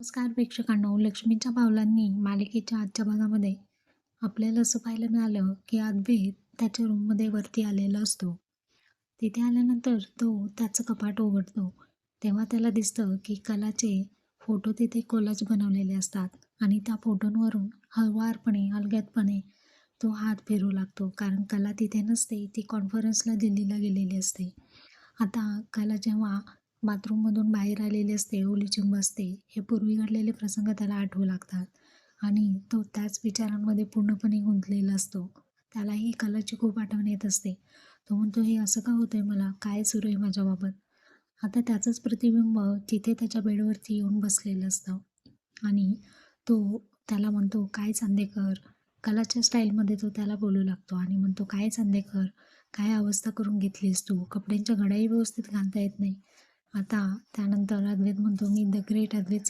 नमस्कार प्रेक्षकांनो लक्ष्मीच्या पावलांनी मालिकेच्या आजच्या भागामध्ये आपल्याला असं पाहायला मिळालं की अद्वैत त्याच्या रूममध्ये वरती आलेला असतो. तिथे आल्यानंतर तो त्याचं कपाट उघडतो तेव्हा त्याला दिसतं की कलाचे फोटो तिथे कोलाज बनवलेले असतात आणि त्या फोटोंवरून हळवारपणे अलगदपणे तो हात फिरू लागतो. कारण कला तिथे नसते ती कॉन्फरन्सला दिल्लीला गेलेली असते. आता कला जेव्हा बाथरूममधून बाहेर आलेली असते ओली चिंब असते हे पूर्वी घडलेले प्रसंग त्याला आठवू लागतात. आणि तो त्याच विचारांमध्ये पूर्णपणे गुंतलेला असतो. त्यालाही कलाची खूप आठवण येत असते. तो म्हणतो हे असं का होतंय मला? काय सुरू आहे माझ्याबाबत? आता त्याचंच प्रतिबिंब तिथे त्याच्या बेडवरती येऊन बसलेलं असतं. आणि तो त्याला म्हणतो काय चांदेकर कलाच्या स्टाईलमध्ये तो त्याला बोलू लागतो आणि म्हणतो काय चांदेकर काय अवस्था करून घेतलीस तू? कपड्यांच्या घड्याही व्यवस्थित घालता येत नाही. आता त्यानंतर अद्वैत म्हणतो मी द ग्रेट अद्वैत